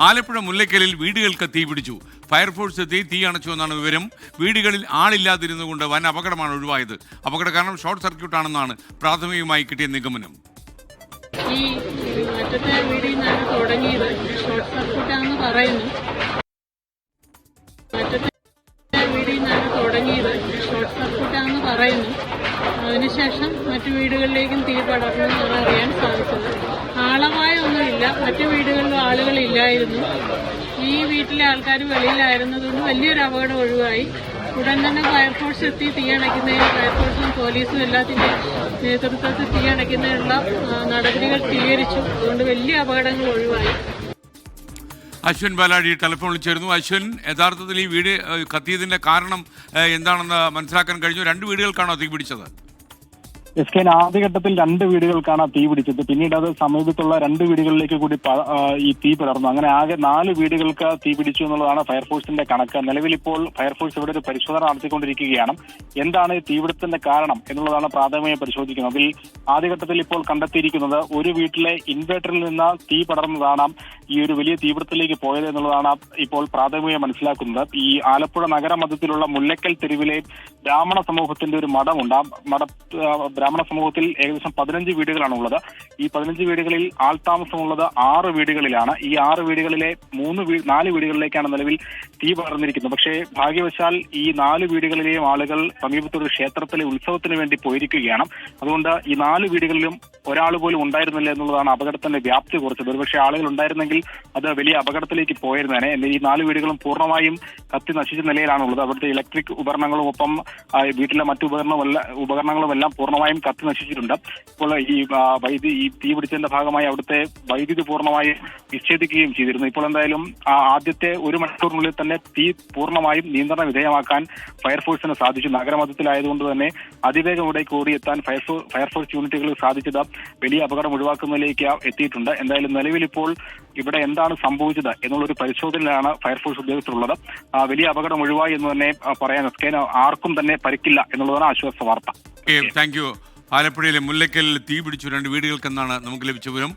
ആലപ്പുഴ മുല്ലയ്ക്കലിൽ വീടുകൾക്ക് തീ പിടിച്ചു. ഫയർഫോഴ്സ് എത്തി തീ അണച്ചു എന്നാണ് വിവരം. വീടുകളിൽ ആളില്ലാതിരുന്നുകൊണ്ട് വൻ അപകടമാണ് ഒഴിവായത്. അപകട കാരണം ഷോർട്ട് സർക്യൂട്ടാണെന്നാണ് പ്രാഥമികമായി കിട്ടിയ നിഗമനം. ഈ ഷോർട്ട് പറയുന്നു. അതിനുശേഷം മറ്റു വീടുകളിലേക്കും തീ പടർന്നു സാധിച്ചത് ആളപായമൊന്നുമില്ല മറ്റു വീടുകളിലും ആളുകളില്ലായിരുന്നു ഈ വീട്ടിലെ ആൾക്കാർ വെളിയിലായിരുന്നതുകൊണ്ട് വലിയൊരു അപകടം ഒഴിവായി. ഉടൻ തന്നെ ഫയർഫോഴ്സ് എത്തി തീ അണയ്ക്കുന്നതിന് ഫയർഫോഴ്സും പോലീസും എല്ലാത്തിന്റെ നേതൃത്വത്തിൽ തീ അണയ്ക്കുന്നതിനുള്ള നടപടികൾ സ്വീകരിച്ചു. അതുകൊണ്ട് വലിയ അപകടങ്ങൾ ഒഴിവായി. അശ്വിൻ ബാലാടി ടെലിഫോണിൽ ചേർന്നു അശ്വിൻ യഥാർത്ഥത്തിൽ ഈ വീട് കത്തിയതിന്റെ കാരണം എന്താണെന്ന് മനസ്സിലാക്കാൻ കഴിഞ്ഞു? രണ്ട് വീടുകൾക്കാണോ തീ പിടിച്ചത്? എസ് കെ ആദ്യഘട്ടത്തിൽ രണ്ട് വീടുകൾക്കാണ് തീ പിടിച്ചത്. പിന്നീട് അത് സമീപത്തുള്ള രണ്ട് വീടുകളിലേക്ക് കൂടി ഈ തീ പടർന്നു അങ്ങനെ ആകെ നാല് വീടുകൾക്ക് തീ പിടിച്ചു എന്നുള്ളതാണ് ഫയർഫോഴ്സിന്റെ കണക്ക്. നിലവിൽ ഇപ്പോൾ ഫയർഫോഴ്സ് ഇവിടെ ഒരു പരിശോധന നടത്തിക്കൊണ്ടിരിക്കുകയാണ്. എന്താണ് ഈ തീപിടുത്തത്തിന്റെ കാരണം എന്നുള്ളതാണ് പ്രാഥമികമായി പരിശോധിക്കുന്നത്. അതിൽ ആദ്യഘട്ടത്തിൽ ഇപ്പോൾ കണ്ടെത്തിയിരിക്കുന്നത് ഒരു വീട്ടിലെ ഇൻവേർട്ടറിൽ നിന്ന് തീ പടർന്നതാണ് ഈ ഒരു വലിയ തീപിടുത്തത്തിലേക്ക് പോയത് എന്നുള്ളതാണ് ഇപ്പോൾ പ്രാഥമികമായി മനസ്സിലാക്കുന്നത്. ഈ ആലപ്പുഴ നഗരമധ്യത്തിലുള്ള മുല്ലക്കൽ തെരുവിലെ ബ്രാഹ്മണ സമൂഹത്തിന്റെ ഒരു മഠമുണ്ട്. ആ മഠ ബ്രാഹ്മണ സമൂഹത്തിൽ ഏകദേശം പതിനഞ്ച് വീടുകളാണ് ഉള്ളത് ഈ പതിനഞ്ച് വീടുകളിൽ ആൾതാമസമുള്ളത് ആറ് വീടുകളിലാണ്. ഈ ആറ് വീടുകളിലെ മൂന്ന് നാല് വീടുകളിലേക്കാണ് നിലവിൽ തീ പകർന്നിരിക്കുന്നത് പക്ഷേ ഭാഗ്യവശാൽ ഈ നാല് വീടുകളിലെയും ആളുകൾ സമീപത്തൊരു ക്ഷേത്രത്തിലെ ഉത്സവത്തിന് വേണ്ടി പോയിരിക്കുകയാണ്. അതുകൊണ്ട് ഈ നാല് വീടുകളിലും ഒരാൾ പോലും ഉണ്ടായിരുന്നില്ല എന്നുള്ളതാണ് അപകടത്തിന്റെ വ്യാപ്തി കുറച്ചത്. ഒരുപക്ഷെ ആളുകൾ ഉണ്ടായിരുന്നെങ്കിൽ അത് വലിയ അപകടത്തിലേക്ക് പോയിരുന്നേനെ. എന്നാൽ ഈ നാല് വീടുകളും പൂർണമായും കത്തി നശിച്ച നിലയിലാണുള്ളത്. അവിടുത്തെ ഇലക്ട്രിക് ഉപകരണങ്ങളും ഒപ്പം വീട്ടിലെ മറ്റു ഉപകരണങ്ങളും എല്ലാം പൂർണമായും കത്തി നശിച്ചിട്ടുണ്ട്. ഇപ്പോൾ ഈ വൈദ്യുതി ഈ തീ പിടിച്ചതിന്റെ ഭാഗമായി അവിടുത്തെ വൈദ്യുതി പൂർണമായി വിച്ഛേദിക്കുകയും ചെയ്തിരുന്നു. ഇപ്പോൾ എന്തായാലും ആദ്യത്തെ ഒരു മണിക്കൂറിനുള്ളിൽ തന്നെ തീ പൂർണമായും നിയന്ത്രണ വിധേയമാക്കാൻ ഫയർഫോഴ്സിന് സാധിച്ചു. നഗരമധ്യത്തിലായതുകൊണ്ട് തന്നെ അതിവേഗം ഇവിടേക്ക് ഓടിയെത്താൻ ഫയർഫോഴ്സ് യൂണിറ്റുകൾ സാധിച്ചത് വലിയ അപകടം ഒഴിവാക്കുന്നതിലേക്ക് എത്തിയിട്ടുണ്ട്. എന്തായാലും നിലവിൽ ഇപ്പോൾ ഇവിടെ എന്താണ് സംഭവിച്ചത് എന്നുള്ളൊരു പരിശോധനയിലാണ് ഫയർഫോഴ്സ് ഉദ്യോഗസ്ഥരുള്ളത്. വലിയ അപകടം ഒഴിവായി എന്ന് തന്നെ പറയാൻ ആർക്കും തന്നെ പരിക്കില്ല എന്നുള്ളതാണ് ആശ്വാസ വാർത്ത. Thank you. ആലപ്പുഴയിലെ മുല്ലക്കലിൽ തീ പിടിച്ചു രണ്ട് വീടുകൾക്കെന്നാണ് നമുക്ക് ലഭിച്ച വിവരം.